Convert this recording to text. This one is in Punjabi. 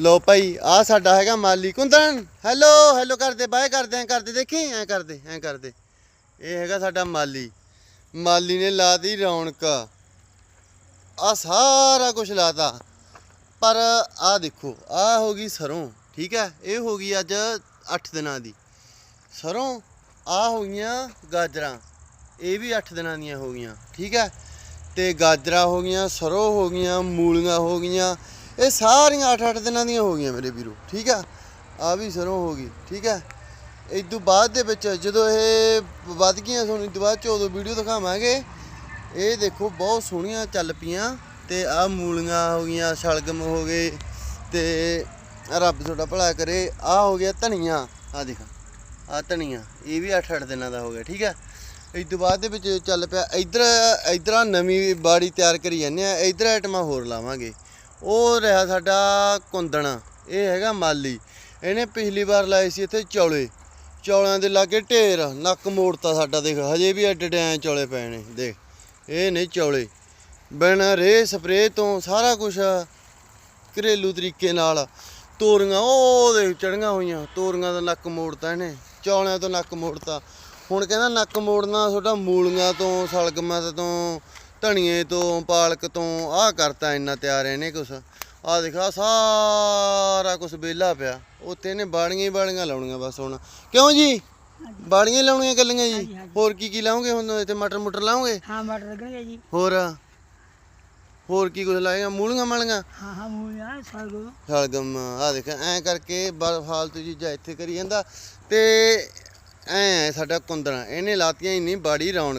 ਲੋ ਭਾਈ ਆ ਸਾਡਾ ਹੈਗਾ ਮਾਲੀ ਕੁੰਦਨ। ਹੈਲੋ ਹੈਲੋ ਕਰਦੇ, ਬਾਏ ਕਰਦੇ, ਐ ਕਰਦੇ, ਦੇਖੀ, ਐ ਕਰਦੇ ਐ ਕਰਦੇ। ਇਹ ਹੈਗਾ ਸਾਡਾ ਮਾਲੀ। ਮਾਲੀ ਨੇ ਲਾਤੀ ਰੌਣਕ। ਆ ਸਾਰਾ ਕੁਝ ਲਾਤਾ ਪਰ ਆ ਦੇਖੋ ਆ ਹੋ ਗਈ ਸਰੋਂ, ਠੀਕ ਹੈ? ਇਹ ਹੋ ਗਈ ਅੱਜ 8 ਦਿਨਾਂ ਦੀ। ਸਰੋਂ ਆ ਹੋ ਗਈਆਂ ਗਾਜਰਾਂ। ਇਹ ਵੀ 8 ਦਿਨਾਂ ਦੀਆਂ ਹੋ ਗਈਆਂ, ਠੀਕ ਹੈ? ਤੇ ਗਾਜਰਾਂ ਹੋ ਗਈਆਂ, ਸਰੋਂ ਹੋ ਗਈਆਂ, ਮੂਲੀਆਂ ਹੋ ਗਈਆਂ ਇਹ ਸਾਰੀਆਂ 8-8 ਦਿਨਾਂ ਦੀਆਂ ਹੋ ਗਈਆਂ ਮੇਰੇ ਵੀਰੋ, ਠੀਕ ਆ? ਆ ਵੀ ਸਰੋਂ ਹੋ ਗਈ, ਠੀਕ ਹੈ ਇਸ ਤੋਂ ਬਾਅਦ ਦੇ ਵਿੱਚ ਜਦੋਂ ਇਹ ਵੱਧ ਗਈਆਂ ਤੁਹਾਨੂੰ ਇਸ ਤੋਂ ਬਾਅਦ ਚ ਉਦੋਂ ਵੀਡੀਓ ਦਿਖਾਵਾਂਗੇ। ਇਹ ਦੇਖੋ ਬਹੁਤ ਸੋਹਣੀਆਂ ਚੱਲ ਪਈਆਂ ਤੇ ਆ ਮੂਲੀਆਂ ਹੋ ਗਈਆਂ, ਸ਼ਲਗਮ ਹੋ ਗਏ ਤੇ ਰੱਬ ਤੁਹਾਡਾ ਭਲਾ ਕਰੇ। ਆ ਹੋ ਗਿਆ ਧਨੀਆ, ਆ ਦੇਖ, ਆ ਧਨੀਆ, ਇਹ ਵੀ 8-8 ਦਿਨਾਂ ਦਾ ਹੋ ਗਿਆ, ਠੀਕ ਹੈ ਇਸ ਤੋਂ ਬਾਅਦ ਦੇ ਵਿੱਚ ਚੱਲ ਪਿਆ, ਇਧਰ ਇਧਰ ਨਵੀਂ ਬਾੜੀ ਤਿਆਰ ਕਰੀ ਜਾਂਦੇ ਆ, ਇਧਰ ਆਈਟਮਾਂ ਹੋਰ ਲਾਵਾਂਗੇ। ਉਹ ਰਿਹਾ ਸਾਡਾ ਕੁੰਦਣ, ਇਹ ਹੈਗਾ ਮਾਲੀ। ਇਹਨੇ ਪਿਛਲੀ ਵਾਰ ਲਾਏ ਸੀ ਇੱਥੇ ਚੌਲੇ। ਚੌਲਿਆਂ ਦੇ ਲਾਗੇ ਢੇਰ, ਨੱਕ ਮੋੜਤਾ ਸਾਡਾ ਦੇਖ, ਹਜੇ ਵੀ ਐਡੇ ਐਡੇ ਚੌਲੇ ਪਏ ਨੇ, ਦੇਖ। ਇਹ ਨਹੀਂ ਚੌਲੇ। ਬਿਨਾਂ ਰੇ ਸਪਰੇ ਤੋਂ ਸਾਰਾ ਕੁਝ ਘਰੇਲੂ ਤਰੀਕੇ ਨਾਲ ਤੋਰੀਆਂ, ਉਹ ਦੇਖ ਚੜੀਆਂ ਹੋਈਆਂ। ਤੋਰੀਆਂ ਦਾ ਨੱਕ ਮੋੜਤਾ ਇਹਨੇ, ਚੌਲਿਆਂ ਤੋਂ ਨੱਕ ਮੋੜਤਾ। ਹੁਣ ਕਹਿੰਦਾ ਨੱਕ ਮੋੜਨਾ ਤੁਹਾਡਾ ਮੂਲੀਆਂ ਤੋਂ, ਸਲਗਮਾਂ ਤੋਂ ਧਣੀਏ ਤੋਂ ਪਾਲਕ ਤੋਂ ਆਹ ਕਰਤਾ ਇੰਨਾ ਤਿਆਰ ਇਹਨੇ ਕੁਛ। ਆਹ ਦੇਖਾ ਸਾਰਾ ਕੁਝ ਵਿਹਲਾ ਪਿਆ। ਉੱਥੇ ਇਹਨੇ ਬਾੜੀਆਂ ਹੀ ਬਾੜੀਆਂ ਲਾਉਣੀਆਂ ਬਸ ਹੁਣ। ਕਿਉਂ ਜੀ? ਬਾੜੀਆਂ ਹੀ ਲਾਉਣੀਆਂ ਗੱਲੀਆਂ ਜੀ? ਹੋਰ ਕੀ ਕੀ ਲਾਉਂਗੇ ਹੁਣ ਇੱਥੇ? ਮਟਰ ਮੁਟਰ ਲਾਉਂਗੇ ਹਾਂ ਮਟਰ ਲੱਗਣਗੇ ਜੀ। ਹੋਰ? ਹੋਰ ਕੀ ਕੁਝ ਲਾਏਗਾ ਮੂਲੀਆਂ ਮਾਲੀਆਂ? ਹਾਂ ਹਾਂ ਮੂਲੀਆਂ ਸਰਗੋ ਸ਼ਲਗਮ ਆ ਦੇਖ ਐ ਕਰਕੇ ਬ- ਫਾਲਤੂ ਚੀਜ਼ਾਂ ਇੱਥੇ ਕਰੀ ਜਾਂਦਾ। ਤੇ ਐ ਸਾਡਾ ਕੁੰਦਰਾ ਇਹਨੇ ਲਾਤੀਆਂ ਇੰਨੀ ਬਾੜੀ ਰੌਣਕ।